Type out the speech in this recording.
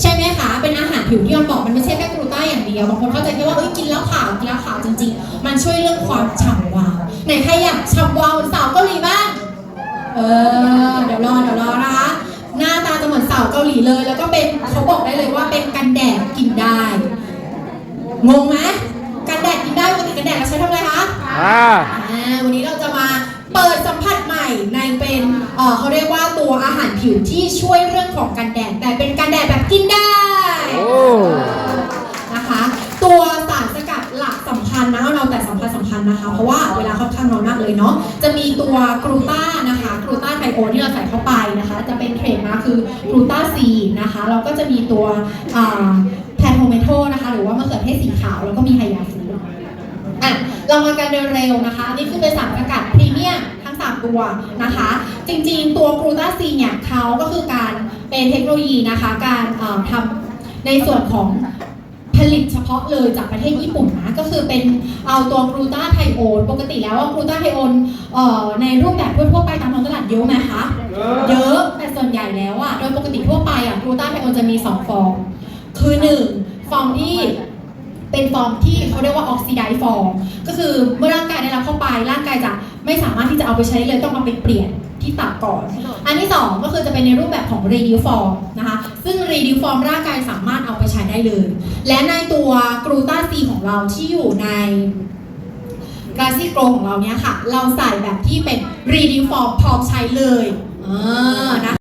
ใช่ไหมคะเป็นอาหารผิวที่เราบอกมันไม่ใช่แค่กลูต้าอย่างเดียวบางคนเข้าใจแค่ว่าเอ้ยกินแล้วขาวกินแล้วขาวจริง ๆ มันช่วยเรื่องความฉ่ำวาวไหนใครอยากฉ่ำวาวเหมือนสาวเกาหลีบ้างเออเดี๋ยวรอเดี๋ยวรอนะคะหน้าตาจะเหมือนสาวเกาหลีเลย แล้วก็เป็นเขาบอกได้เลยว่าเป็นกันแดดกินได้งงไหมกันแดดกินได้ปกติกันแดดเราใช้ทำอะไรคะอ่าอ่าวันนี้เราจะมาเปิดสัมผัสใหม่ในเป็นเอ่อเขาเรียกว่าตัวอาหารผิวที่ช่วยเรื่องของกันแดด แต่เป็นกันแดดแบบกินได้ โอ้ นะคะ ตัวสารสกัดหลักสำ คัญนะเอาเราแต่สำคัญสำคัญนะคะ เพราะว่าเวลาค่อนข้างน้อยมากเลยเนาะจะมีตัวกรูต้านะคะกรูต้าไทโอที่เราใส่เข้าไปนะคะ จะเป็นเทรดมาคือกรูต้าซีนะคะแล้วก็จะมีตัวแพนโทเมโตนะคะหรือว่ามะเขือเทศสีขาวแล้วก็มีไฮยาฟูอะเรามากันเร็วๆนะคะอันนี่คือเป็นสารสกัดพรีเมียมทั้ง3ตัวนะคะ จริงๆ ตัวกรูต้าซีเนี่ยเขาก็คือการเป็นเทคโนโลยีนะคะ การทำในส่วนของ ผลิตเฉพาะเลยจากประเทศญี่ปุ่นนะ ก็คือเป็นเอาตัวกรูตาไทโอนปกติแล้วกรูตาไทโอนเอ่อในรูปแบบทั่วๆไปตามท้องตลาดเยอะไหมคะ เยอะแต่ส่วนใหญ่แล้วอะโดยปกติทั่วไปอะกลูตาไทโอนจะมี 2 ฟอร์มคือ 1 ฟอร์มที่เป็นฟอร์มที่เขาเรียกว่าออกซิไดฟอร์มก็คือเมื่อร่างกายได้รับเข้าไปร่างกายจะไม่สามารถที่จะเอาไปใช้ได้เลยต้องเอาไปเปลี่ยนที่ตับก่อน อันที่ 2 ก็คือจะเป็นในรูปแบบของ reduce form นะคะ ซึ่ง reduce form ร่างกายสามารถเอาไปใช้ ได้เลย และในตัวกรูต้าซีของเราที่อยู่ในกราซี่โกรของเราเนี่ยค่ะ เราใส่แบบที่เป็น reduce form พร้อมใช้เลยเออนะ